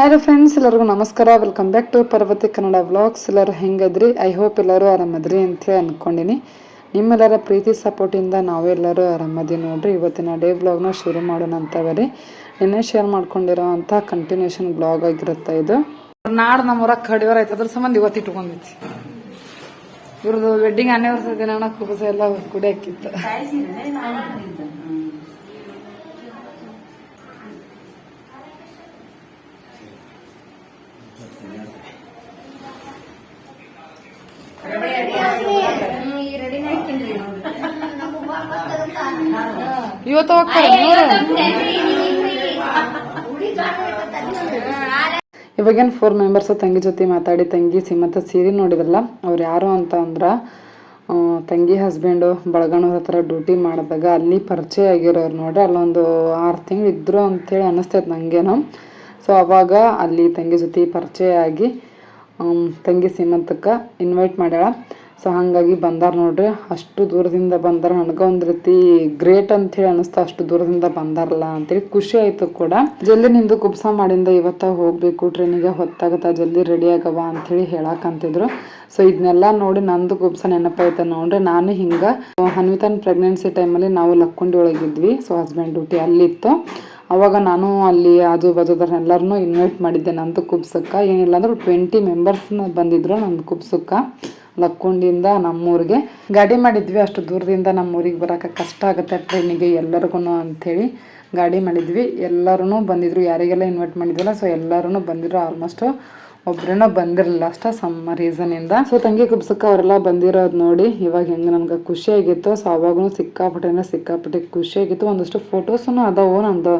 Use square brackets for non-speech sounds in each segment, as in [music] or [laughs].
Hello friends ಎಲ್ಲರಿಗೂ ನಮಸ್ಕಾರ. Welcome back to Parvati Kannada vlogs ಎಲ್ಲರೂ ಹೆಂಗದ್ರಿ? ಐ ಹೋಪ್ ಎಲ್ಲರೂ ಆರಾಮದ್ರಿ ಅಂತೇಳಿ ಅಂದ್ಕೊಂಡಿನಿ ನಿಮ್ಮೆಲ್ಲರ ಪ್ರೀತಿ ಸಪೋರ್ಟಿಂದ ನಾವೆಲ್ಲರೂ ಆರಾಮದಿ ನೋಡ್ರಿ. ಇವತ್ತಿನ ಡೇ ವ್ಲಾಗ್ನ ಶುರು ಮಾಡೋಣ ಅಂತವರಿ. ನಿನ್ನೆ ಶೇರ್ ಮಾಡ್ಕೊಂಡಿರೋ ಅಂತ ಕಂಟಿನ್ಯೂಷನ್ ಬ್ಲಾಗ್ ಆಗಿರುತ್ತೆ ಇದು. ನಾಡು ನಮ್ಮೂರ ಕಡಿವರ ಆಯ್ತು ಅದ್ರ ಸಂಬಂಧ ಇವತ್ತು ಇಟ್ಕೊಂಡೈತಿ ಇವ್ರದ್ದು ವೆಡ್ಡಿಂಗ್ ಆನಿವರ್ಸರಿ ದಿನ ಕುಬಸ ಎಲ್ಲ ಕುಡಿ ಇವತ್ತು ಹೋಗ್ತಾರೆ ಇವಾಗೇನು ಫೋರ್ ಮೆಂಬರ್ಸ್ ತಂಗಿ ಜೊತೆ ಮಾತಾಡಿ ತಂಗಿ ಸೀಮಂತ ಸೀರೆ ನೋಡಿದ್ರಲ್ಲ ಅವ್ರು ಯಾರು ಅಂತ ಅಂದ್ರ ತಂಗಿ ಹಸ್ಬೆಂಡು ಬಳಗಣ್ಣವ್ರ ಹತ್ರ ಡ್ಯೂಟಿ ಮಾಡಿದಾಗ ಅಲ್ಲಿ ಪರಿಚಯ ಆಗಿರೋರು ನೋಡ್ರಿ ಅಲ್ಲೊಂದು ಆರು ತಿಂಗಳು ಇದ್ರು ಅಂತೇಳಿ ಅನ್ನಿಸ್ತೈತೆ ನಂಗೇನು. ಸೊ ಅವಾಗ ಅಲ್ಲಿ ತಂಗಿ ಜೊತೆ ಪರಿಚಯ ಆಗಿ ತಂಗಿ ಸೀಮಂತಕ್ಕೆ ಇನ್ವೈಟ್ ಮಾಡ್ಯಾಳ. ಸೊ ಹಾಗಾಗಿ ಬಂದಾರ ನೋಡ್ರಿ. ಅಷ್ಟು ದೂರದಿಂದ ಬಂದಾರ. ನನಗೆ ಒಂದು ರೀತಿ ಗ್ರೇಟ್ ಅಂತೇಳಿ ಅನಿಸ್ತಾ ಅಷ್ಟು ದೂರದಿಂದ ಬಂದಾರಲ್ಲ ಅಂತೇಳಿ ಖುಷಿ ಆಯ್ತು ಕೂಡ. ಜಲ್ದಿ ನಿಂದು ಕುಬ್ಸ ಮಾಡಿಂದ ಇವತ್ತ ಹೋಗ್ಬೇಕು ಟ್ರೈನಿಗೆ ಹೊತ್ತಾಗತ್ತ, ಜಲ್ದಿ ರೆಡಿ ಆಗವ ಅಂತೇಳಿ ಹೇಳಕ್ಕಂತಿದ್ರು ಸೊ ಇದನ್ನೆಲ್ಲ ನೋಡಿ ನಂದು ಕುಬ್ಸ ನೆನಪಾಯ್ತು ನೋಡ್ರಿ. ನಾನು ಹಿಂಗೆ ಹನ್ವಿತನ್ ಪ್ರೆಗ್ನೆನ್ಸಿ ಟೈಮಲ್ಲಿ ನಾವು ಲಕ್ಕುಂಡಿ ಒಳಗಿದ್ವಿ. ಸೊ ಹಸ್ಬೆಂಡ್ ಡ್ಯೂಟಿ ಅಲ್ಲಿತ್ತು. ಅವಾಗ ನಾನು ಅಲ್ಲಿ ಆಜು ಎಲ್ಲರನ್ನೂ ಇನ್ವೈಟ್ ಮಾಡಿದ್ದೆ ನಂದು ಕುಬ್ಸಕ್ಕೆ. ಏನಿಲ್ಲ ಅಂದ್ರೆ ಟ್ವೆಂಟಿ ಮೆಂಬರ್ಸ್ನ ಬಂದಿದ್ರು ನಂದು ಕುಬ್ಸಕ್ಕೆ. ಲಕ್ಕೊಂಡಿಂದ ನಮ್ಮೂರಿಗೆ. ಗಾಡಿ ಮಾಡಿದ್ವಿ, ಅಷ್ಟು ದೂರದಿಂದ ನಮ್ಮೂರಿಗೆ ಬರೋಕೆ ಕಷ್ಟ ಆಗುತ್ತೆ ಟ್ರೈನಿಗೆ ಎಲ್ಲರಿಗೂ ಅಂಥೇಳಿ ಗಾಡಿ ಮಾಡಿದ್ವಿ. ಎಲ್ಲರೂ ಬಂದಿದ್ರು, ಯಾರಿಗೆಲ್ಲ ಇನ್ವೈಟ್ ಮಾಡಿದ್ವಲ್ಲ ಸೊ ಎಲ್ಲರೂ ಬಂದಿದ್ರು. ಆಲ್ಮೋಸ್ಟು ಒಬ್ರೇನೋ ಬಂದಿರಲಿಲ್ಲ ಅಷ್ಟ ಸಮ್ಮ ರೀಸನಿಂದ ಸೊ ತಂಗಿ ಕುಬ್ಸಕ್ಕೆ ಅವರೆಲ್ಲ ಬಂದಿರೋದು ನೋಡಿ, ಇವಾಗ ಹೆಂಗೆ ನನಗೆ ಖುಷಿಯಾಗಿತ್ತು ಸೊ ಅವಾಗೂ ಸಿಕ್ಕಾಪಟ್ಟೆನ ಸಿಕ್ಕಾಪಟ್ಟೆ ಖುಷಿಯಾಗಿತ್ತು ಒಂದಷ್ಟು ಫೋಟೋಸೂ ಅದಾವು, ನಂದು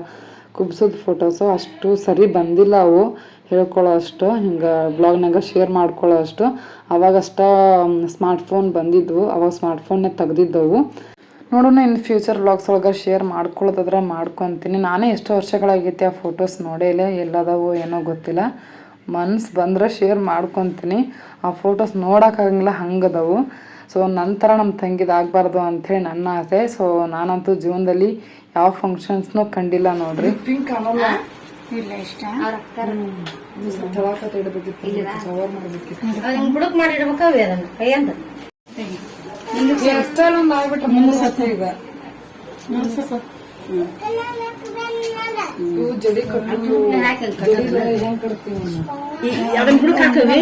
ಕುಬ್ಸದ ಫೋಟೋಸು ಅಷ್ಟು ಸರಿ ಬಂದಿಲ್ಲ ಅವು. ಹೇಳ್ಕೊಳ್ಳೋ ಅಷ್ಟು, ಹಿಂಗೆ ಬ್ಲಾಗ್ನಾಗ ಶೇರ್ ಮಾಡ್ಕೊಳ್ಳೋ ಅಷ್ಟು. ಅವಾಗಷ್ಟ ಸ್ಮಾರ್ಟ್ಫೋನ್ ಬಂದಿದ್ವು. ಅವಾಗ ಸ್ಮಾರ್ಟ್ಫೋನ್ನೇ ತೆಗ್ದಿದ್ದವು. ನೋಡೋಣ ಇನ್ನು ಫ್ಯೂಚರ್ ಬ್ಲಾಗ್ಸ್ ಒಳಗೆ ಶೇರ್ ಮಾಡ್ಕೊಳ್ಳೋದಾದ್ರೆ ಮಾಡ್ಕೊತೀನಿ. ನಾನೇ ಎಷ್ಟು ವರ್ಷಗಳಾಗೈತೆ ಆ ಫೋಟೋಸ್ ನೋಡೇಲೆ ಎಲ್ಲದವು ಏನೋ ಗೊತ್ತಿಲ್ಲ. ಮನ್ಸು ಬಂದ್ರೆ ಶೇರ್ ಮಾಡ್ಕೊತೀನಿ. ಆ ಫೋಟೋಸ್ ನೋಡೋಕ್ಕಾಗಂಗಿಲ್ಲ, ಹಂಗದವು. ಸೊ ನಂತರ ನಮ್ಮ ತಂಗಿದಾಗಬಾರ್ದು ಅಂಥೇಳಿ ನನ್ನ ಆಸೆ. ಸೊ ನಾನಂತೂ ಜೀವನದಲ್ಲಿ ಯಾವ ಫಂಕ್ಷನ್ಸ್ನೂ ಕಂಡಿಲ್ಲ ನೋಡ್ರಿ. ಪಿಂಕ್ ಆಗಲ್ಲ ಇಲ್ಲ ಇಷ್ಟ. ಮಾಡಬೇಕಿತ್ತು. ಬುಡಕ್ ಅದನ್ನ. ಒಂದು ಆಗ್ಬಿಟ್ಟು ಈಗ. ಇವು ಜಡಿ ಕಟ್ಟು ಜಡಿ ಬೇರೆ ಹೆಂಗ್ ಕಟ್ತೀವಿ? ನಾವು? ಅದನ್ನ ಬುಡಕ್ ಹಾಕವಿ.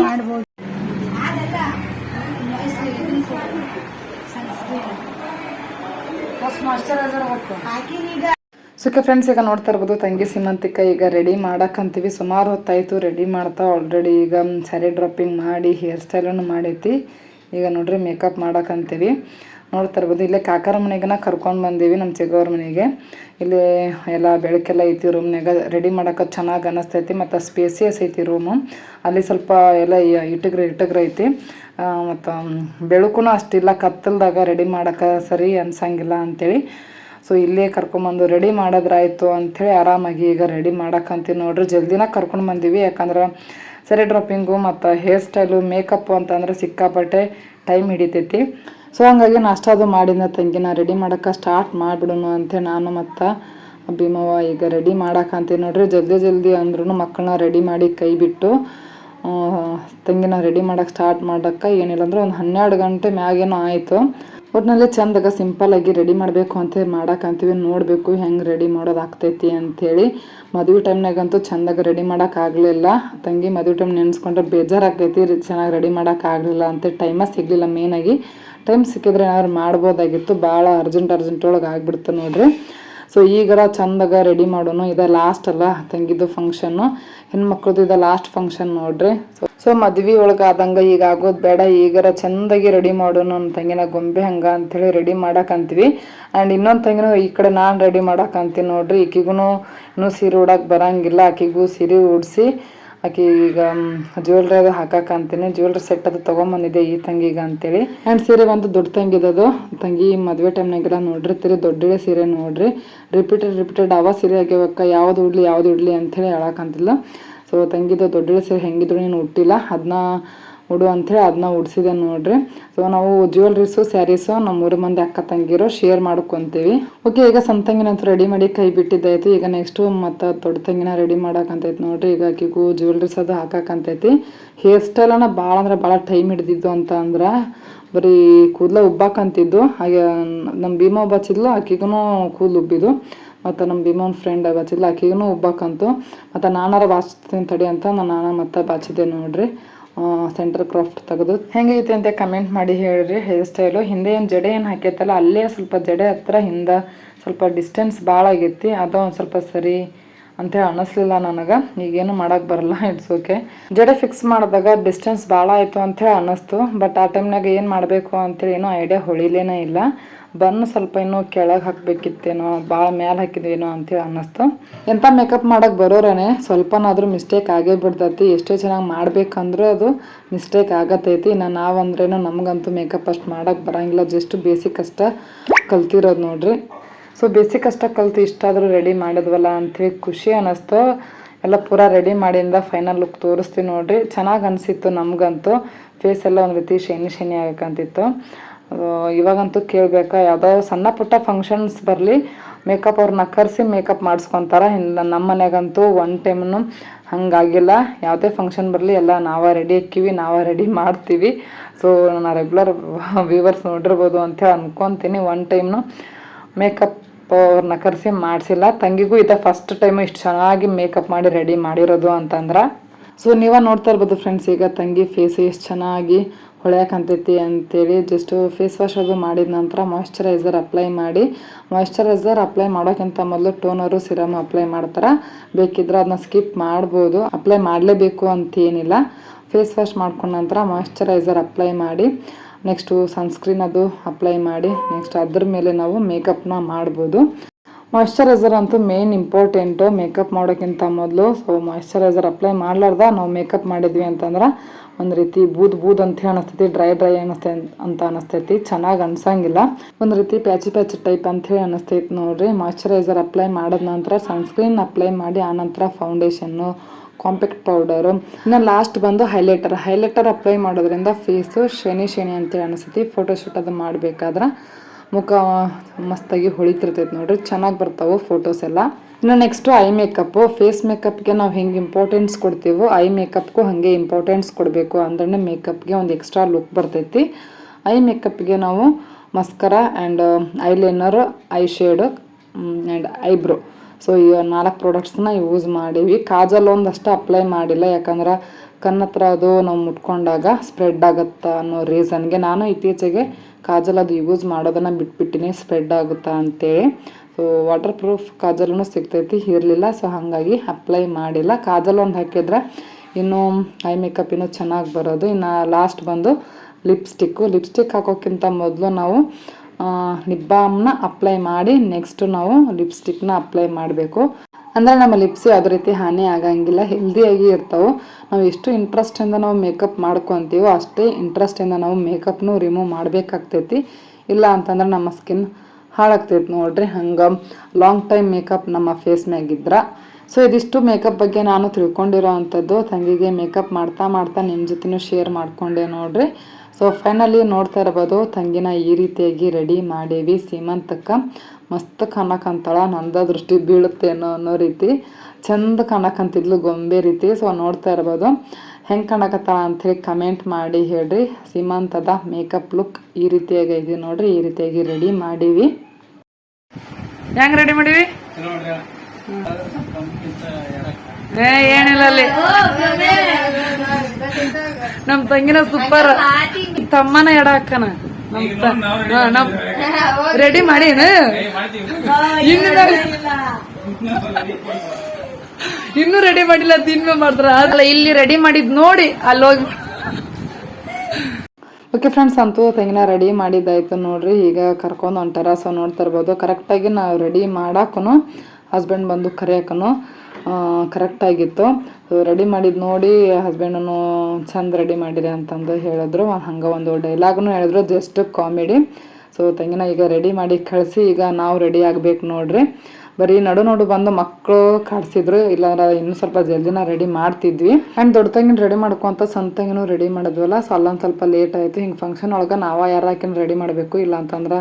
ಸುಖ ಫ್ರೆಂಡ್ಸ್ ಈಗ ನೋಡ್ತಾ ಇರ್ಬೋದು, ತಂಗಿ ಸೀಮಂತಿಕ ಈಗ ರೆಡಿ ಮಾಡಕ್ಕಂತೀವಿ ಸುಮಾರು ಹೊತ್ತಾಯಿತು ರೆಡಿ ಮಾಡ್ತಾ ಆಲ್ರೆಡಿ ಈಗ ಸ್ಯಾರಿ ಡ್ರಾಪಿಂಗ್ ಮಾಡಿ ಹೇರ್ ಸ್ಟೈಲನ್ನು ಮಾಡೈತಿ. ಈಗ ನೋಡ್ರಿ ಮೇಕಪ್ ಮಾಡಕ್ಕಂತೀವಿ ನೋಡ್ತಾ ಇರ್ಬೋದು. ಇಲ್ಲೇ ಕಾಕಾರ ಮನೆಗನ ಕರ್ಕೊಂಡು ಬಂದೀವಿ ನಮ್ಮ ಚಿಕ್ಕವ್ರ ಮನೆಗೆ. ಇಲ್ಲಿ ಎಲ್ಲ ಬೆಳಕೆಲ್ಲ ಐತಿ ರೂಮ್ನಾಗ ರೆಡಿ ಮಾಡೋಕೆ ಚೆನ್ನಾಗಿ ಅನ್ನಿಸ್ತೈತಿ ಮತ್ತು ಸ್ಪೇಸಿಯಸ್ ಐತಿ ರೂಮು ಅಲ್ಲಿ ಸ್ವಲ್ಪ ಎಲ್ಲ ಇಟಗ್ರ ಇಟಗ್ರ ಐತಿ. ಮತ್ತು ಬೆಳಕು ಅಷ್ಟಿಲ್ಲ, ಕತ್ತಲ್ದಾಗ ರೆಡಿ ಮಾಡೋಕೆ ಸರಿ ಅನ್ಸಂಗಿಲ್ಲ ಅಂಥೇಳಿ ಸೊ ಇಲ್ಲೇ ಕರ್ಕೊಂಬಂದು ರೆಡಿ ಮಾಡೋದ್ರಾಯ್ತು ಅಂಥೇಳಿ ಆರಾಮಾಗಿ ಈಗ ರೆಡಿ ಮಾಡಕ್ಕಂತೀವಿ ನೋಡ್ರಿ. ಜಲ್ದಿನ ಕರ್ಕೊಂಡು ಬಂದೀವಿ. ಯಾಕಂದ್ರೆ ಸರಿ ಡ್ರಾಪಿಂಗು ಮತ್ತು ಹೇರ್ ಸ್ಟೈಲು ಮೇಕಪ್ಪು ಅಂತಂದ್ರೆ ಸಿಕ್ಕಾಪಟ್ಟೆ ಟೈಮ್ ಹಿಡಿತೈತಿ. ಸೊ ಹಂಗಾಗಿ ನಾಷ್ಟ ಅದು ಮಾಡಿದ ತಂಗಿನ ರೆಡಿ ಮಾಡೋಕೆ ಸ್ಟಾರ್ಟ್ ಮಾಡಿಬಿಡೋಣ ಅಂತೇಳಿ ನಾನು ಮತ್ತು ಭೀಮವ್ವ ಈಗ ರೆಡಿ ಮಾಡಕ್ಕಂತೀವಿ ನೋಡ್ರಿ. ಜಲ್ದಿ ಜಲ್ದಿ ಅಂದ್ರೂ ಮಕ್ಕಳನ್ನ ರೆಡಿ ಮಾಡಿ ಕೈ ಬಿಟ್ಟು ತಂಗಿನ ರೆಡಿ ಮಾಡೋಕೆ ಸ್ಟಾರ್ಟ್ ಮಾಡೋಕ್ಕೆ ಏನಿಲ್ಲ ಅಂದ್ರೆ ಒಂದು ಹನ್ನೆರಡು ಗಂಟೆ ಮ್ಯಾಗೇನೋ ಆಯಿತು. ಒಟ್ಟಿನಲ್ಲಿ ಚಂದಾಗ ಸಿಂಪಲ್ಲಾಗಿ ರೆಡಿ ಮಾಡಬೇಕು ಅಂತ ಮಾಡಕ್ಕಂತೀವಿ ನೋಡಬೇಕು ಹೆಂಗೆ ರೆಡಿ ಮಾಡೋದು ಆಗ್ತೈತಿ ಅಂಥೇಳಿ ಮದುವೆ ಟೈಮ್ನಾಗಂತೂ ಚಂದಾಗ ರೆಡಿ ಮಾಡೋಕ್ಕಾಗಲಿಲ್ಲ ತಂಗಿ ಮದುವೆ ಟೈಮ್ ನೆನೆಸ್ಕೊಂಡ್ರೆ ಬೇಜಾರಾಗ್ತೈತಿ ಚೆನ್ನಾಗಿ ರೆಡಿ ಮಾಡೋಕ್ಕಾಗಲಿಲ್ಲ ಅಂತ ಟೈಮ ಸಿಗಲಿಲ್ಲ ಮೇನಾಗಿ ಟೈಮ್ ಸಿಕ್ಕಿದ್ರೆ ಏನಾದ್ರು ಮಾಡ್ಬೋದಾಗಿತ್ತು. ಭಾಳ ಅರ್ಜೆಂಟ್ ಅರ್ಜೆಂಟ್ ಒಳಗೆ ಆಗಿಬಿಡ್ತು ನೋಡ್ರಿ. ಸೊ ಈಗರ ಚಂದಾಗ ರೆಡಿ ಮಾಡೋಣ ಇದೆ ಲಾಸ್ಟ್ ಅಲ್ಲ ತಂಗಿದ್ದು ಫಂಕ್ಷನ್ನು ಹೆಣ್ಮಕ್ಳದ್ದು ಇದೆ ಲಾಸ್ಟ್ ಫಂಕ್ಷನ್ ನೋಡ್ರಿ. ಸೊ ಮದ್ವಿ ಒಳಗೆ ಆದಂಗ ಈಗ ಆಗೋದು ಬೇಡ. ಈಗರ ಚಂದಾಗಿ ರೆಡಿ ಮಾಡೋಣ ನನ್ನ ತಂಗಿನ ಗೊಂಬೆ ಹಂಗ ಅಂತೇಳಿ ರೆಡಿ ಮಾಡಕ್ಕಂತೀವಿ ಆ್ಯಂಡ್ ಇನ್ನೊಂದು ತಂಗಿನೂ ಈ ಕಡೆ ನಾನು ರೆಡಿ ಮಾಡಕ್ಕಂತೀನಿ ನೋಡ್ರಿ. ಈಕಿಗೂ ಇನ್ನೂ ಸೀರೆ ಉಡಕ್ಕೆ ಬರಂಗಿಲ್ಲ. ಆಕಿಗೂ ಸೀರೆ ಉಡಿಸಿ ಆಕಿ ಈಗ ಜ್ಯುವೆಲ್ರಿ ಅದು ಹಾಕಕ್ಕಂತೀನಿ ಜ್ಯುವೆಲ್ರಿ ಸೆಟ್ ಅದು ತಗೊಂಬಂದಿದೆ ಈ ತಂಗಿಗೆ ಅಂತೇಳಿ. ಆ್ಯಂಡ್ ಸೀರೆ ಒಂದು ದೊಡ್ಡ ತಂಗಿದದು. ತಂಗಿ ಮದುವೆ ಟೈಮ್ನಾಗೆಲ್ಲ ನೋಡಿರ್ತೀರಿ. ದೊಡ್ಡ ಸೀರೆ ನೋಡ್ರಿ. ರಿಪೀಟೆಡ್ ರಿಪೀಟೆಡ್ ಅವ ಸೀರೆ ಆಗ್ಯಾವಕ್ಕ ಯಾವ್ದು ಉಡ್ಲಿ ಯಾವ್ದು ಉಡ್ಲಿ ಅಂಥೇಳಿ ಹೇಳಕ್ಕಂತಿಲ್ಲ ಸೊ ತಂಗಿದ ದೊಡ್ಡ ಸೀರೆ ಹೆಂಗಿದ್ರು ನೀನು ಹುಟ್ಟಿಲ್ಲ ಅದನ್ನ ಉಡು ಅಂಥೇಳಿ ಅದನ್ನ ಉಡ್ಸಿದೆ ನೋಡ್ರಿ. ಸೊ ನಾವು ಜ್ಯುವೆಲ್ರೀಸು ಸ್ಯಾರೀಸು ನಮ್ಮ ಮೂರು ಮಂದಿ ಅಕ್ಕ ತಂಗಿರು ಶೇರ್ ಮಾಡ್ಕೊತೀವಿ. ಓಕೆ ಈಗ ಸಂತಂಗಿನ ಅಂತ ರೆಡಿ ಮಾಡಿ ಕೈ ಬಿಟ್ಟಿದ್ದಾಯ್ತು. ಈಗ ನೆಕ್ಸ್ಟು ಮತ್ತು ದೊಡ್ಡ ತಂಗಿನ ರೆಡಿ ಮಾಡೋಕ್ಕಂತೈತಿ ನೋಡ್ರಿ. ಈಗ ಆಕಿಗೂ ಜ್ಯುವೆಲ್ರೀಸ್ ಅದು ಹಾಕಕ್ಕಂತೈತಿ ಹೇರ್ ಸ್ಟೈಲನ್ನ ಭಾಳ ಅಂದ್ರೆ ಭಾಳ ಟೈಮ್ ಹಿಡ್ದಿದ್ದು ಅಂತ ಅಂದ್ರೆ, ಬರೀ ಕೂದಲ ಉಬ್ಬಾಕಂತಿದ್ದು. ಹಾಗೆ ನಮ್ಮ ಭೀಮಾ ಬಚ್ಚಿದ್ಲು ಆಕಿಗೂ ಕೂದಲು ಉಬ್ಬಿದ್ದು. ಮತ್ತು ನಮ್ಮ ಭೀಮನ್ ಫ್ರೆಂಡ್ ಬಚ್ಚಿದ್ಲು ಆಕಿಗೂ ಉಬ್ಬಾಕಂತು. ಮತ್ತು ನಾನಾರ ಬಾಚ್ತೀನಿ ತಡಿ ಅಂತ ನಾನು ನಾನ ಮತ್ತೆ ಬಾಚಿದ್ದೆ ನೋಡ್ರಿ. ಸೆಂಟರ್ ಕ್ರಾಫ್ಟ್ ತೆಗೆದು. ಹೆಂಗೈತಿ ಅಂತ ಕಮೆಂಟ್ ಮಾಡಿ ಹೇಳ್ರಿ ಹೇರ್ ಸ್ಟೈಲು ಹಿಂದೆ ಏನು ಜಡೆ ಏನು ಹಾಕೈತಲ್ಲ, ಅಲ್ಲೇ ಸ್ವಲ್ಪ ಜಡೆ ಹತ್ರ ಹಿಂದೆ ಸ್ವಲ್ಪ ಡಿಸ್ಟೆನ್ಸ್ ಭಾಳ ಆಗೈತಿ. ಅದು ಒಂದು ಸ್ವಲ್ಪ ಸರಿ ಅಂತೇಳಿ ಅನ್ನಿಸ್ಲಿಲ್ಲ ನನಗೆ. ಈಗೇನು ಮಾಡೋಕ್ಕೆ ಬರಲ್ಲ ಇಟ್ಸ್ ಓಕೆ ಜಡೆ ಫಿಕ್ಸ್ ಮಾಡಿದಾಗ ಡಿಸ್ಟೆನ್ಸ್ ಭಾಳ ಆಯಿತು ಅಂಥೇಳಿ ಅನ್ನಿಸ್ತು ಬಟ್ ಆ ಟೈಮ್ನಾಗ ಏನು ಮಾಡಬೇಕು ಅಂತೇಳಿ ಏನೂ ಐಡಿಯಾ ಹೊಳಿಲೇನೇ ಇಲ್ಲ. ಬನ್ನು ಸ್ವಲ್ಪ ಇನ್ನೂ ಕೆಳಗೆ ಹಾಕಬೇಕಿತ್ತೇನೋ ಭಾಳ ಮ್ಯಾಲೆ ಹಾಕಿದ್ವೇನೋ ಅಂತೇಳಿ ಅನ್ನಿಸ್ತು. ಎಂಥ ಮೇಕಪ್ ಮಾಡೋಕ್ಕೆ ಬರೋರೇನೆ, ಸ್ವಲ್ಪನಾದರೂ ಮಿಸ್ಟೇಕ್ ಆಗೇ ಬಿಡ್ತೈತಿ. ಎಷ್ಟೇ ಚೆನ್ನಾಗಿ ಮಾಡ್ಬೇಕಂದ್ರೂ ಅದು ಮಿಸ್ಟೇಕ್ ಆಗತೈತಿ. ಇನ್ನು ನಾವಂದ್ರೇನು ನಮಗಂತೂ ಮೇಕಪ್ ಅಷ್ಟು ಮಾಡೋಕ್ಕೆ ಬರಂಗಿಲ್ಲ. ಜಸ್ಟ್ ಬೇಸಿಕ್ ಅಷ್ಟ ಕಲ್ತಿರೋದು ನೋಡ್ರಿ. ಸೊ ಬೇಸಿಕ್ ಅಷ್ಟ ಕಲ್ತು ಇಷ್ಟಾದರೂ ರೆಡಿ ಮಾಡಿದ್ವಲ್ಲ ಅಂಥೇಳಿ ಖುಷಿ ಅನ್ನಿಸ್ತು. ಎಲ್ಲ ಪೂರ ರೆಡಿ ಮಾಡಿಂದ ಫೈನಲ್ ಲುಕ್ ತೋರಿಸ್ತೀವಿ ನೋಡ್ರಿ. ಚೆನ್ನಾಗಿ ಅನಿಸಿತ್ತು ನಮಗಂತೂ. ಫೇಸ್ ಎಲ್ಲ ಒಂದು ರೀತಿ ಶೈನಿ ಶೈನಿ ಆಗಕ್ಕಂತಿತ್ತು ಇವಾಗಂತೂ ಕೇಳಬೇಕಾ, ಯಾವುದೋ ಸಣ್ಣ ಪುಟ್ಟ ಫಂಕ್ಷನ್ಸ್ ಬರಲಿ ಮೇಕಪ್ ಅವ್ರನ್ನ ಕರೆಸಿ ಮೇಕಪ್ ಮಾಡಿಸ್ಕೊತಾರೆ. ಹಿಂದೆ ನಮ್ಮ ಮನೆಗಂತೂ ಒನ್ ಟೈಮ್ನು ಹಂಗಾಗಿಲ್ಲ. ಯಾವುದೇ ಫಂಕ್ಷನ್ ಬರಲಿ ಎಲ್ಲ ನಾವೇ ರೆಡಿ ಹಾಕಿವಿ ನಾವೇ ರೆಡಿ ಮಾಡ್ತೀವಿ. ಸೊ ನಾನು ರೆಗ್ಯುಲರ್ ವ್ಯೂವರ್ಸ್ ನೋಡಿರ್ಬೋದು ಅಂತೇಳಿ ಅಂದ್ಕೊತೀನಿ ಒನ್ ಟೈಮ್ನು ಮೇಕಪ್ ಅವ್ರನ್ನ ಕರೆಸಿ ಮಾಡಿಸಿಲ್ಲ. ತಂಗಿಗೂ ಇದೆ ಫಸ್ಟ್ ಟೈಮು ಇಷ್ಟು ಚೆನ್ನಾಗಿ ಮೇಕಪ್ ಮಾಡಿ ರೆಡಿ ಮಾಡಿರೋದು ಅಂತಂದ್ರೆ. ಸೊ ನೀವೇ ನೋಡ್ತಾ ಇರ್ಬೋದು ಫ್ರೆಂಡ್ಸ್ ಈಗ ತಂಗಿ ಫೇಸ್ ಎಷ್ಟು ಚೆನ್ನಾಗಿ ಹೊಳೆಯಕಂತೈತಿ ಅಂತೇಳಿ ಜಸ್ಟ್ ಫೇಸ್ ವಾಶ್ ಅದು ಮಾಡಿದ ನಂತರ ಮಾಯಶ್ಚರೈಸರ್ ಅಪ್ಲೈ ಮಾಡಿ. ಮಾಯಶ್ಚರೈಸರ್ ಅಪ್ಲೈ ಮಾಡೋಕ್ಕಿಂತ ಮೊದಲು ಟೋನರು ಸಿರಮ್ ಅಪ್ಲೈ ಮಾಡ್ತಾರೆ. ಬೇಕಿದ್ರೆ ಅದನ್ನ ಸ್ಕಿಪ್ ಮಾಡ್ಬೋದು. ಅಪ್ಲೈ ಮಾಡಲೇಬೇಕು ಅಂತ ಏನಿಲ್ಲ ಫೇಸ್ ವಾಶ್ ಮಾಡ್ಕೊಂಡ ನಂತರ ಮಾಯಶ್ಚರೈಸರ್ ಅಪ್ಲೈ ಮಾಡಿ. ನೆಕ್ಸ್ಟು ಸನ್ಸ್ಕ್ರೀನ್ ಅದು ಅಪ್ಲೈ ಮಾಡಿ. ನೆಕ್ಸ್ಟ್ ಅದ್ರ ಮೇಲೆ ನಾವು ಮೇಕಪ್ನ ಮಾಡ್ಬೋದು. ಮಾಯಶ್ಚರೈಸರ್ ಅಂತೂ ಮೇನ್ ಇಂಪಾರ್ಟೆಂಟು ಮೇಕಪ್ ಮಾಡೋಕ್ಕಿಂತ ಮೊದಲು ಸೊ ಮಾಯಶ್ಚರೈಸರ್ ಅಪ್ಲೈ ಮಾಡಲಾರ್ದ, ನಾವು ಮೇಕಪ್ ಮಾಡಿದ್ವಿ ಅಂತಂದ್ರೆ ಒಂದು ರೀತಿ ಬೂದ್ ಬೂದ್ ಅಂತ ಅನಿಸ್ತೈತಿ ಡ್ರೈ ಡ್ರೈ ಅನಿಸ್ತೈ ಅಂತ ಅನಿಸ್ತೈತಿ ಚೆನ್ನಾಗಿ ಅನ್ಸಂಗಿಲ್ಲ. ಒಂದು ರೀತಿ ಪ್ಯಾಚಿ ಪ್ಯಾಚಿ ಟೈಪ್ ಅಂಥೇಳಿ ಅನಿಸ್ತೈತಿ ನೋಡ್ರಿ. ಮಾಯಶ್ಚರೈಸರ್ ಅಪ್ಲೈ ಮಾಡಿದ ನಂತರ ಸನ್ಸ್ಕ್ರೀನ್ ಅಪ್ಲೈ ಮಾಡಿ ಆನಂತರ ಫೌಂಡೇಶನ್ನು ಕಾಂಪ್ಯಾಕ್ಟ್ ಪೌಡರು ಇನ್ನು ಲಾಸ್ಟ್ ಬಂದು ಹೈಲೈಟರ್ ಹೈಲೈಟರ್ ಅಪ್ಲೈ ಮಾಡೋದ್ರಿಂದ ಫೇಸು ಶನಿ ಶನಿ ಅಂತೇಳಿ ಅನಿಸ್ತೈತಿ ಫೋಟೋಶೂಟ್ ಅದು ಮಾಡಬೇಕಾದ್ರೆ. ಮುಖ ಮಸ್ತಾಗಿ ಹೊಳಿತಿರ್ತೈತೆ ನೋಡ್ರಿ. ಚೆನ್ನಾಗಿ ಬರ್ತಾವೆ ಫೋಟೋಸ್ ಎಲ್ಲ. ಇನ್ನು ನೆಕ್ಸ್ಟು ಐ ಮೇಕಪ್ಪು ಫೇಸ್ ಮೇಕಪ್ಗೆ ನಾವು ಹೆಂಗೆ ಇಂಪಾರ್ಟೆನ್ಸ್ ಕೊಡ್ತೀವೋ ಐ ಮೇಕಪ್ಗೂ ಹಾಗೆ ಇಂಪಾರ್ಟೆನ್ಸ್ ಕೊಡಬೇಕು ಅಂದ್ರೆ ಮೇಕಪ್ಗೆ ಒಂದು ಎಕ್ಸ್ಟ್ರಾ ಲುಕ್ ಬರ್ತೈತಿ. ಐ ಮೇಕಪ್ಗೆ ನಾವು mascara and eyeliner eye shade and eyebrow so ಈ ನಾಲ್ಕು ಪ್ರಾಡಕ್ಟ್ಸ್ನ ಯೂಸ್ ಮಾಡೀವಿ. ಕಾಜಲ್ ಒಂದಷ್ಟು ಅಪ್ಲೈ ಮಾಡಿಲ್ಲ. ಯಾಕಂದ್ರೆ ಕಣ್ಣ ಹತ್ರ ಅದು ನಾವು ಮುಟ್ಕೊಂಡಾಗ ಸ್ಪ್ರೆಡ್ ಆಗುತ್ತಾ ಅನ್ನೋ ರೀಸನ್ಗೆ ನಾನು ಇತ್ತೀಚೆಗೆ ಕಾಜಲ್ ಅದು ಯೂಸ್ ಮಾಡೋದನ್ನು ಬಿಟ್ಬಿಟ್ಟಿನಿ ಸ್ಪ್ರೆಡ್ ಆಗುತ್ತಾ ಅಂತೇಳಿ. ಸೊ ವಾಟರ್ ಪ್ರೂಫ್ ಕಾಜಲೂ ಸಿಗ್ತೈತಿ, ಇರಲಿಲ್ಲ ಸೊ ಹಾಗಾಗಿ ಅಪ್ಲೈ ಮಾಡಿಲ್ಲ. ಕಾಜಲ್ ಒಂದು ಹಾಕಿದ್ರೆ ಇನ್ನು ಐ ಮೇಕಪ್ ಇನ್ನೂ ಚೆನ್ನಾಗಿ ಬರೋದು. ಇನ್ನು ಲಾಸ್ಟ್ ಬಂದು ಲಿಪ್ಸ್ಟಿಕ್ಕು ಲಿಪ್ಸ್ಟಿಕ್ ಹಾಕೋಕ್ಕಿಂತ ಮೊದಲು ನಾವು ಲಿಪ್ ಅಪ್ಲೈ ಮಾಡಿ ನೆಕ್ಸ್ಟು ನಾವು ಲಿಪ್ಸ್ಟಿಕ್ನ ಅಪ್ಲೈ ಮಾಡಬೇಕು. ಅಂದರೆ ನಮ್ಮ ಲಿಪ್ಸ್ ಯಾವುದೇ ರೀತಿ ಹಾನಿ ಆಗಂಗಿಲ್ಲ ಹೆಲ್ದಿಯಾಗಿ ಇರ್ತಾವೆ. ನಾವು ಎಷ್ಟು ಇಂಟ್ರೆಸ್ಟಿಂದ ನಾವು ಮೇಕಪ್ ಮಾಡ್ಕೊತೀವೋ ಅಷ್ಟೇ ಇಂಟ್ರೆಸ್ಟಿಂದ ನಾವು ಮೇಕಪ್ನು ರಿಮೂವ್ ಮಾಡಬೇಕಾಗ್ತೈತಿ. ಇಲ್ಲ ಅಂತಂದ್ರೆ ನಮ್ಮ ಸ್ಕಿನ್ ಹಾಳಾಗ್ತೈತಿ ನೋಡ್ರಿ, ಹಂಗೆ ಲಾಂಗ್ ಟೈಮ್ ಮೇಕಪ್ ನಮ್ಮ ಫೇಸ್ ಮ್ಯಾಗಿದ್ರೆ. ಸೊ ಇದಿಷ್ಟು ಮೇಕಪ್ ಬಗ್ಗೆ ನಾನು ತಿಳ್ಕೊಂಡಿರೋ ಅಂಥದ್ದು, ತಂಗಿಗೆ ಮೇಕಪ್ ಮಾಡ್ತಾ ಮಾಡ್ತಾ ನಿಮ್ಮ ಜೊತೆನೂ ಶೇರ್ ಮಾಡ್ಕೊಂಡೆ ನೋಡ್ರಿ. ಸೊ ಫೈನಲಿ ನೋಡ್ತಾ ಇರ್ಬೋದು ತಂಗಿನ ಈ ರೀತಿಯಾಗಿ ರೆಡಿ ಮಾಡೇವಿ. ಸೀಮಂತಕ್ಕ ಮಸ್ತ್ ಕಾಣಕಂತಾಳ ನಂದ ದೃಷ್ಟಿ ಬೀಳುತ್ತೇನೋ ಅನ್ನೋ ರೀತಿ. ಚಂದ ಕಾಣಕಂತಿದ್ಲು ಗೊಂಬೆ ರೀತಿ. ಸೊ ನೋಡ್ತಾ ಇರ್ಬೋದು. ಹೆಂಗೆ ಕಾಣಕತ್ತಾಳ ಹೇಳಿ ಕಮೆಂಟ್ ಮಾಡಿ ಹೇಳ್ರಿ. ಸೀಮಂತದ ಮೇಕಪ್ ಲುಕ್ ಈ ರೀತಿಯಾಗಿ ಇದೆ ನೋಡ್ರಿ ಈ ರೀತಿಯಾಗಿ ರೆಡಿ ಮಾಡೀವಿ. ಹೆಂಗ್ ರೆಡಿ ಮಾಡೀವಿ? ಏನಿಲ್ಲ ಅಲ್ಲಿ. ನಮ್ ತಂಗಿನ ಸೂಪರ್ ತಮ್ಮನ ಎಡ ಅಕ್ಕನ. ನಮ್ ರೆಡಿ ಮಾಡೇನ? ಇನ್ನು ರೆಡಿ- ಇನ್ನೂ ರೆಡಿ ಮಾಡಿಲ್ಲ ತಿನ್ಮೆ ಮಾಡ್ತಾರ ಅಲ್ಲ ಇಲ್ಲಿ ರೆಡಿ ಮಾಡಿದ್ ನೋಡಿ ಅಲ್ಲಿ ಹೋಗಿ ಓಕೆ ಫ್ರೆಂಡ್ಸ್ ಅಂತೂ ತೆಂಗಿನ ರೆಡಿ ಮಾಡಿದ್ದಾಯ್ತು ನೋಡ್ರಿ. ಈಗ ಕರ್ಕೊಂಡು ಹೊಂಟಾರ ಸೊ ನೋಡ್ತಾ ಇರ್ಬೋದು. ಕರೆಕ್ಟಾಗಿ ನಾವು ರೆಡಿ ಮಾಡಾಕನು ಹಸ್ಬೆಂಡ್ ಬಂದು ಕರೆಯೋಕನು. ಕರೆಕ್ಟಾಗಿತ್ತು ರೆಡಿ ಮಾಡಿದ್ದು ನೋಡಿ ಹಸ್ಬೆಂಡನು ಚಂದ ರೆಡಿ ಮಾಡಿರಿ ಅಂತಂದು ಹೇಳಿದ್ರು. ಹಂಗೆ ಒಂದು ಡೈಲಾಗ್ನು ಹೇಳಿದ್ರು ಜಸ್ಟ್ ಕಾಮಿಡಿ ಸೊ ತೆಂಗಿನ ಈಗ ರೆಡಿ ಮಾಡಿ ಕಳಿಸಿ, ಈಗ ನಾವು ರೆಡಿ ಆಗ್ಬೇಕು ನೋಡ್ರಿ. ಬರೀ ನಡು ನಡು ಬಂದು ಮಕ್ಕಳು ಕಾಡ್ಸಿದ್ರು, ಇಲ್ಲಾಂದ್ರೆ ಇನ್ನೂ ಸ್ವಲ್ಪ ಜಲ್ದಿನ ರೆಡಿ ಮಾಡ್ತಿದ್ವಿ. ಆ್ಯಂಡ್ ದೊಡ್ಡ ತಂಗಿನ ರೆಡಿ ಮಾಡ್ಕೊಂತ ಸಣ್ಣ ತಂಗಿನೂ ರೆಡಿ ಮಾಡಿದ್ವಲ್ಲ ಸೊ ಅಲ್ಲೊಂದು ಸ್ವಲ್ಪ ಲೇಟ್ ಆಯಿತು. ಹಿಂಗೆ ಫಂಕ್ಷನ್ ಒಳಗೆ ನಾವ ಯಾರು ಆಕಿನ ರೆಡಿ ಮಾಡಬೇಕು ಇಲ್ಲ ಅಂತಂದ್ರೆ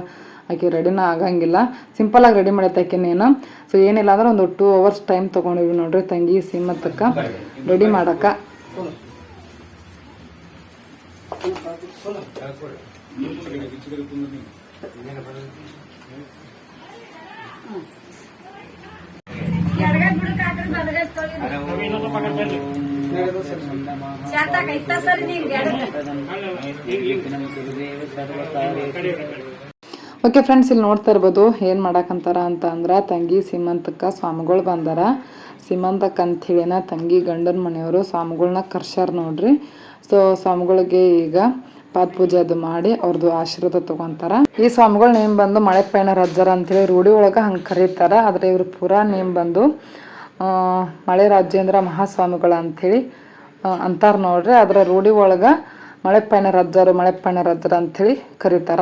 ಆಕೆ ರೆಡಿನ ಆಗಂಗಿಲ್ಲ. ಸಿಂಪಲಾಗಿ ರೆಡಿ ಮಾಡೈತೆ ಆಕೆ ನೇನು ಸೊ ಏನಿಲ್ಲ ಅಂದ್ರೆ ಒಂದು ಟೂ ಅವರ್ಸ್ ಟೈಮ್ ತೊಗೊಂಡಿವಿ ನೋಡ್ರಿ ತಂಗಿ ಸಿಮ್ಮತ್ತಕ್ಕ ರೆಡಿ ಮಾಡಕ್ಕ. ಓಕೆ ಫ್ರೆಂಡ್ಸ್ ಇಲ್ಲಿ ನೋಡ್ತಾ ಇರ್ಬೋದು, ಏನು ಮಾಡಕ್ಕಂತಾರ ಅಂತ ಅಂದ್ರೆ, ತಂಗಿ ಸೀಮಂತಕ್ಕ ಸ್ವಾಮಿಗಳು ಬಂದಾರ. ಸೀಮಂತಕ್ಕ ಅಂಥೇಳಿನ ತಂಗಿ ಗಂಡನ ಮನೆಯವರು ಸ್ವಾಮಿಗಳನ್ನ ಕರ್ಸ್ಯಾರ ನೋಡ್ರಿ. ಸೊ ಸ್ವಾಮಿಗಳಿಗೆ ಈಗ ಪಾದ ಪೂಜೆ ಅದು ಮಾಡಿ ಅವ್ರದ್ದು ಆಶೀರ್ವಾದ ತಗೊಂತಾರ. ಈ ಸ್ವಾಮಿಗಳ ನೇಮ್ ಬಂದು ಮಳೆ ಪಯಣ ರಜ್ಜರ ಅಂತೇಳಿ ರೂಢಿ ಒಳಗೆ ಹಂಗೆ ಕರೀತಾರ. ಆದರೆ ಇವ್ರ ಪೂರಾ ನೇಮ್ ಬಂದು ಮಳೆ ರಾಜೇಂದ್ರ ಮಹಾಸ್ವಾಮಿಗಳ ಅಂಥೇಳಿ ಅಂತಾರ ನೋಡ್ರಿ. ಅದರ ರೂಢಿ ಒಳಗೆ ಮಳೆ ಪಯಣ ರಜ್ಜರು ಮಳೆ ಪಯಣ ರಜ್ಜರ ಅಂಥೇಳಿ ಕರೀತಾರ.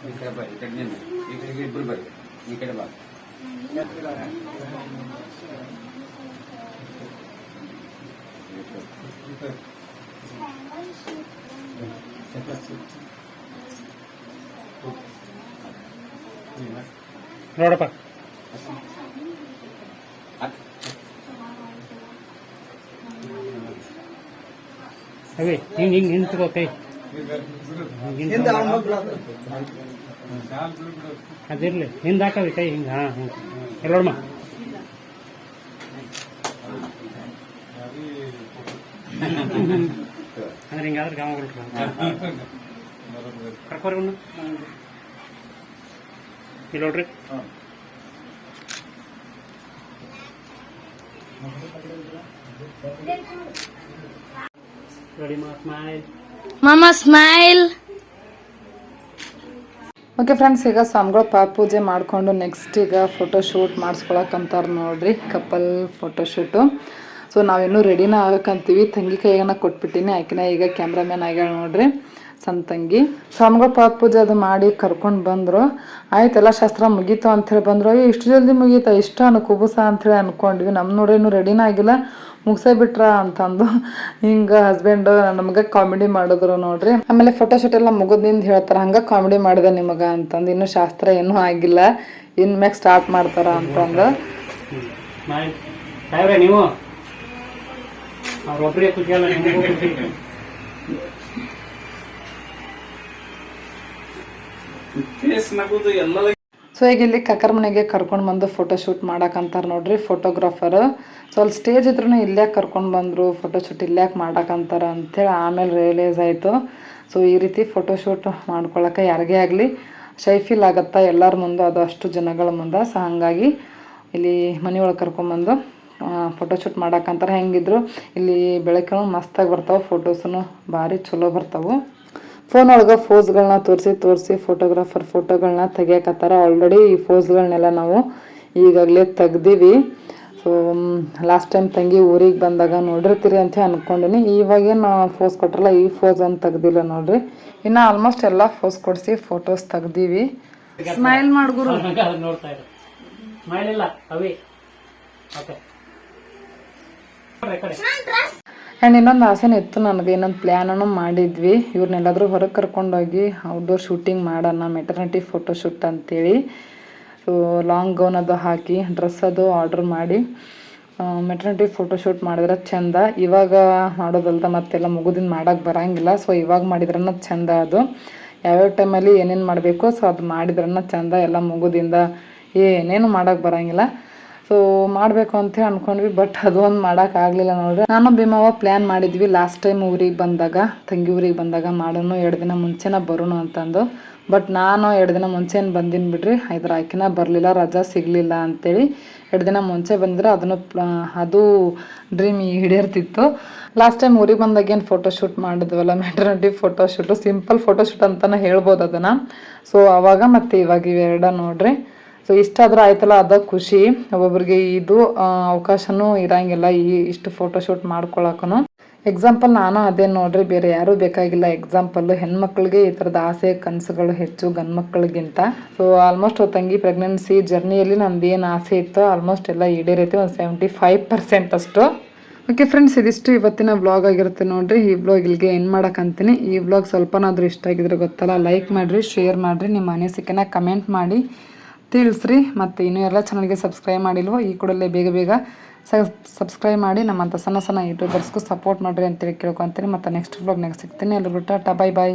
ಈ ಕಡೆ ನಿಲ್ಲಿ. ಈ ಕಡೆಗೆ ಇಬ್ರು ಬರ್ರಿ ಈ ಕಡೆ ಬಾ ನೋಡಪ್ಪ. ಅವಿ ಹಿಂಗ್ ಹಿಂಗ್ ನಿಂತ್ಕೋ. ಕೈ. ಅದಿರ್ಲಿ ಹಿಂದ್ ಹಾಕವಿ ಕೈ ಹಿಂಗ ಹಾ ಹ್ಞೂ ಎಲ್ಲೋಡಮ್ಮ ಅಂದ್ರೆ ಹಿಂಗಾದ್ರೆ ಗಾಮ ಕರ್ಕೋರಿ ಇವ್ನ. ಇಲ್ಲಿ ನೋಡ್ರಿ. ರೆಡಿ ಮಾ ಸ್ಮೈಲ್ ಮಾಮ ಸ್ಮೈಲ್ ಓಕೆ ಫ್ರೆಂಡ್ಸ್ ಈಗ ಸ್ವಾಮಿಗಳು ಪಾಪ ಪೂಜೆ ಮಾಡಿಕೊಂಡು ನೆಕ್ಸ್ಟ್ ಈಗ ಫೋಟೋ ಶೂಟ್ ಮಾಡಿಸ್ಕೊಳಕ್ಕಂತಾರ ನೋಡ್ರಿ. ಕಪಲ್ ಫೋಟೋ ಶೂಟು ಸೊ ನಾವಿನ್ನೂ ರೆಡಿನ ಆಗಕ್ಕಂತೀವಿ ತಂಗಿ ಕೈಗನ ಕೊಟ್ಬಿಟ್ಟಿನಿ. ಆಕಿನ ಈಗ ಕ್ಯಾಮ್ರಾಮ್ಯಾನ್ ಆಗ್ಯಾಳ ನೋಡ್ರಿ ಸಣ್ಣ ತಂಗಿ ಸ್ವಾಮಿಗಳು ಪಾದ ಪೂಜೆ ಅದು ಮಾಡಿ ಕರ್ಕೊಂಡು ಬಂದರು. ಆಯ್ತೆಲ್ಲ ಶಾಸ್ತ್ರ ಮುಗೀತು ಅಂಥೇಳಿ ಬಂದರು. ಇಷ್ಟು ಜಲ್ದಿ ಮುಗೀತಾ? ಇಷ್ಟ ಅನ್ಕೋಬಸ ಕುಬುಸ ಅಂಥೇಳಿ ಅಂದ್ಕೊಂಡ್ವಿ ನಮ್ಮ ನೋಡಿ ಇನ್ನೂ ರೆಡಿನ ಆಗಿಲ್ಲ. ಮುಗಿಸೇ ಬಿಟ್ರ ಅಂತಂದು. ಹಿಂಗೆ ಹಸ್ಬೆಂಡು ನಮಗೆ ಕಾಮಿಡಿ ಮಾಡಿದ್ರು ನೋಡ್ರಿ. ಆಮೇಲೆ ಫೋಟೋಶೂಟ್ ಎಲ್ಲ ಮುಗಿದಿಂದ ಹೇಳ್ತಾರೆ, ಹಂಗೆ ಕಾಮಿಡಿ ಮಾಡಿದೆ ನಿಮಗೆ ಅಂತಂದು. ಇನ್ನೂ ಶಾಸ್ತ್ರ ಏನೂ ಆಗಿಲ್ಲ. ಇನ್ನು ಮ್ಯಾಗ ಸ್ಟಾರ್ಟ್ ಮಾಡ್ತಾರ ಅಂತಂದು. ಸ್ಮೈಲ್ ಸಾಯ್ಬ್ರೆ ನೀವು ಅವ್ರೊಬ್ರಿಗೆ ಖುಷಿ ಅಲ್ಲ ನಿಮಗೂ ಖುಷಿ ಸೊ ಈಗ ಇಲ್ಲಿ ಕಕ್ಕರ ಮನೆಗೆ ಕರ್ಕೊಂಡು ಬಂದು ಫೋಟೋ ಶೂಟ್ ಮಾಡಕ್ಕಂತಾರ ನೋಡ್ರಿ ಫೋಟೋಗ್ರಾಫರ್ ಸೊ ಅಲ್ಲಿ ಸ್ಟೇಜ್ ಇದ್ರೂ ಇಲ್ಲೇ ಕರ್ಕೊಂಡು ಬಂದರು ಫೋಟೋ ಶೂಟ್ ಇಲ್ಲಾಕೆ ಮಾಡಕ್ಕಂತಾರ ಅಂಥೇಳಿ ಆಮೇಲೆ ರಿಯಲೈಸ್ ಆಯಿತು. ಸೊ ಈ ರೀತಿ ಫೋಟೋ ಶೂಟ್ ಮಾಡ್ಕೊಳಕ್ಕೆ ಯಾರಿಗೇ ಆಗಲಿ ಶೈ ಫೀಲ್ ಆಗತ್ತಾ ಎಲ್ಲರ ಮುಂದೆ ಅದು ಅಷ್ಟು ಜನಗಳ ಮುಂದೆ. ಸೊ ಹಾಗಾಗಿ ಇಲ್ಲಿ ಮನೆಯೊಳಗೆ ಕರ್ಕೊಂಬಂದು ಫೋಟೋ ಶೂಟ್ ಮಾಡಕ್ಕಂತಾರೆ ಹೆಂಗಿದ್ರು ಇಲ್ಲಿ ಬೆಳಕು ಮಸ್ತಾಗಿ ಬರ್ತಾವೆ ಫೋಟೋಸೂ ಭಾರಿ ಚಲೋ ಬರ್ತಾವೆ. ಫೋನ್ ಒಳಗೆ ಫೋಸ್ಗಳನ್ನ ತೋರಿಸಿ ತೋರಿಸಿ ಫೋಟೋಗ್ರಾಫರ್ ಫೋಟೋಗಳನ್ನ ತೆಗಿಯಕತ್ತಾರ. ಆಲ್ರೆಡಿ ಈ ಫೋಸ್ಗಳನ್ನೆಲ್ಲ ನಾವು ಈಗಾಗಲೇ ತೆಗ್ದೀವಿ. ಸೊ ಲಾಸ್ಟ್ ಟೈಮ್ ತಂಗಿ ಊರಿಗೆ ಬಂದಾಗ ನೋಡಿರ್ತೀರಿ ಅಂತ ಅಂದ್ಕೊಂಡಿನಿ ಇವಾಗೇನು ಫೋಸ್ ಕೊಟ್ರಲ್ಲ ಈ ಫೋಸ್ ಅಂತ ತೆಗ್ದಿಲ್ಲ ನೋಡ್ರಿ. ಇನ್ನು ಆಲ್ಮೋಸ್ಟ್ ಎಲ್ಲ ಫೋಸ್ ಕೊಡಿಸಿ ಫೋಟೋಸ್ ತೆಗ್ದೀವಿ. ಸ್ಮೈಲ್ ಮಾಡ್ಗುರು [laughs] ಇಲ್ಲ ಅವಿ. ನೋಡ್ತಾ ಇರು ಸ್ಮೈಲ್ ಇಲ್ಲ ಅವಿ ಓಕೆ ಕಡೆ ಆ್ಯಂಡ್ ಇನ್ನೊಂದು ಆಸೆನೂ ಇತ್ತು ನನಗೆ, ಇನ್ನೊಂದು ಪ್ಲ್ಯಾನೂ ಮಾಡಿದ್ವಿ. ಇವ್ರನ್ನೆಲ್ಲಾದ್ರೂ ಹೊರಗೆ ಕರ್ಕೊಂಡೋಗಿ ಔಟ್ಡೋರ್ ಶೂಟಿಂಗ್ ಮಾಡೋಣ ಮೆಟರ್ನಿಟಿ ಫೋಟೋ ಶೂಟ್ ಅಂತೇಳಿ. ಸೊ ಲಾಂಗ್ ಗೌನ್ ಅದು ಹಾಕಿ ಡ್ರೆಸ್ ಅದು ಆರ್ಡ್ರ್ ಮಾಡಿ ಮೆಟರ್ನಿಟಿ ಫೋಟೋಶೂಟ್ ಮಾಡಿದ್ರೆ ಚಂದ. ಇವಾಗ ಮಾಡೋದಲ್ದ ಮತ್ತೆಲ್ಲ ಮುಗುದಿನ ಮಾಡೋಕ್ಕೆ ಬರಂಗಿಲ್ಲ. ಸೊ ಇವಾಗ ಮಾಡಿದ್ರನ್ನ ಚಂದ ಅದು. ಯಾವ್ಯಾವ ಟೈಮಲ್ಲಿ ಏನೇನು ಮಾಡಬೇಕು ಸೊ ಅದು ಮಾಡಿದ್ರನ್ನ ಚಂದ ಎಲ್ಲ ಮುಗುದಿಂದ ಏನೇನು ಮಾಡೋಕ್ಕೆ ಬರಂಗಿಲ್ಲ. ಸೊ ಮಾಡಬೇಕು ಅಂತ ಅನ್ಕೊಂಡ್ವಿ ಬಟ್ ಅದು ಮಾಡಕ್ ಮಾಡೋಕ್ಕಾಗಲಿಲ್ಲ ನೋಡ್ರಿ. ನಾನು ಭೀಮವ್ವ ಪ್ಲ್ಯಾನ್ ಮಾಡಿದ್ವಿ ಲಾಸ್ಟ್ ಟೈಮ್ ಊರಿಗೆ ಬಂದಾಗ, ತಂಗಿ ಊರಿಗೆ ಬಂದಾಗ ಮಾಡೋಣ ಎರಡು ದಿನ ಮುಂಚೆನ ಬರೋಣ ಅಂತಂದು. ಬಟ್ ನಾನು ಎರಡು ದಿನ ಮುಂಚೆನೇ ಬಂದಿನಿ ಬಿಡ್ರಿ, ಇದ್ರ ಆಕಿನ ಬರಲಿಲ್ಲ, ರಜಾ ಸಿಗಲಿಲ್ಲ ಅಂತೇಳಿ ಎರಡು ದಿನ ಮುಂಚೆ ಬಂದರೆ ಅದನ್ನು ಅದು ಡ್ರೀಮ್ ಹಿಡಿಯರ್ತಿತ್ತು ಲಾಸ್ಟ್ ಟೈಮ್ ಊರಿಗೆ ಬಂದಾಗ ಏನು ಫೋಟೋಶೂಟ್ ಮಾಡಿದ್ವಲ್ಲ ಮೆಟರ್ನಿಟಿ ಫೋಟೋಶೂಟು ಸಿಂಪಲ್ ಫೋಟೋಶೂಟ್ ಅಂತಲೇ ಹೇಳ್ಬೋದು ಅದನ್ನು. ಸೊ ಅವಾಗ ಮತ್ತು ಇವಾಗ ಇವೆರಡ ನೋಡ್ರಿ. ಸೊ ಇಷ್ಟಾದ್ರೂ ಆಯ್ತಲ್ಲ, ಅದ ಖುಷಿ. ಒಬ್ಬೊಬ್ರಿಗೆ ಇದು ಅವಕಾಶನೂ ಇರಂಗಿಲ್ಲ ಈ ಇಷ್ಟು ಫೋಟೋಶೂಟ್ ಮಾಡ್ಕೊಳಕನು ಎಕ್ಸಾಂಪಲ್ ನಾನು ಅದೇ ನೋಡ್ರಿ, ಬೇರೆ ಯಾರೂ ಬೇಕಾಗಿಲ್ಲ ಎಕ್ಸಾಂಪಲ್ ಹೆಣ್ಮಕ್ಳಿಗೆ ಈ ಥರದ ಆಸೆ, ಕನಸುಗಳು ಹೆಚ್ಚು ಗಂಡು ಮಕ್ಕಳಿಗಿಂತ ಸೊ ಆಲ್ಮೋಸ್ಟ್ ತಂಗಿ ಪ್ರೆಗ್ನೆನ್ಸಿ ಜರ್ನಿಯಲ್ಲಿ ನಮ್ದು ಏನು ಆಸೆ ಇತ್ತು ಆಲ್ಮೋಸ್ಟ್ ಎಲ್ಲ ಈಡೇರೈತೆ, ಒಂದು ಸೆವೆಂಟಿ ಫೈವ್ ಪರ್ಸೆಂಟ್ ಅಷ್ಟು. ಓಕೆ ಫ್ರೆಂಡ್ಸ್ ಇದಿಷ್ಟು ಇವತ್ತಿನ ಬ್ಲಾಗ್ ಆಗಿರುತ್ತೆ ನೋಡ್ರಿ. ಈ ಬ್ಲಾಗ್ ಇಲ್ಲಿಗೆ ಏನು ಮಾಡೋಕ್ಕಂತೀನಿ. ಈ ಬ್ಲಾಗ್ ಸ್ವಲ್ಪನಾದ್ರೂ ಇಷ್ಟ ಆಗಿದ್ರೆ ಗೊತ್ತಲ್ಲ ಲೈಕ್ ಮಾಡಿರಿ ಶೇರ್ ಮಾಡಿರಿ. ನಿಮ್ಮ ಅನಿಸಿಕೆನ ಕಮೆಂಟ್ ಮಾಡಿ. ತಿಳಿಸ್ರಿ ಮತ್ತು ಇನ್ನೂ ಎಲ್ಲ ಚಾನಲ್ಗೆ ಸಬ್ಸ್ಕ್ರೈಬ್ ಮಾಡಿಲ್ವೋ ಈ ಕೂಡಲೇ ಬೇಗ ಬೇಗ ಸಬ್ಸ್ಕ್ರೈಬ್ ಮಾಡಿ ನಮ್ಮಂಥ ಸಣ್ಣ ಸಣ್ಣ ಯೂಟ್ಯೂಬರ್ಸ್ಗೂ ಸಪೋರ್ಟ್ ಮಾಡಿರಿ ಅಂತೇಳಿ ಕೇಳ್ಕೊತೀನಿ. ಮತ್ತು ನೆಕ್ಸ್ಟ್ ಬ್ಲಾಗ್ ನೆಕ್ಸ್ಟ್ ಸಿಗ್ತೀನಿ. ಎಲ್ಲರಿಗೂ ಟಾಟಾ ಬಾಯ್ ಬಾಯ್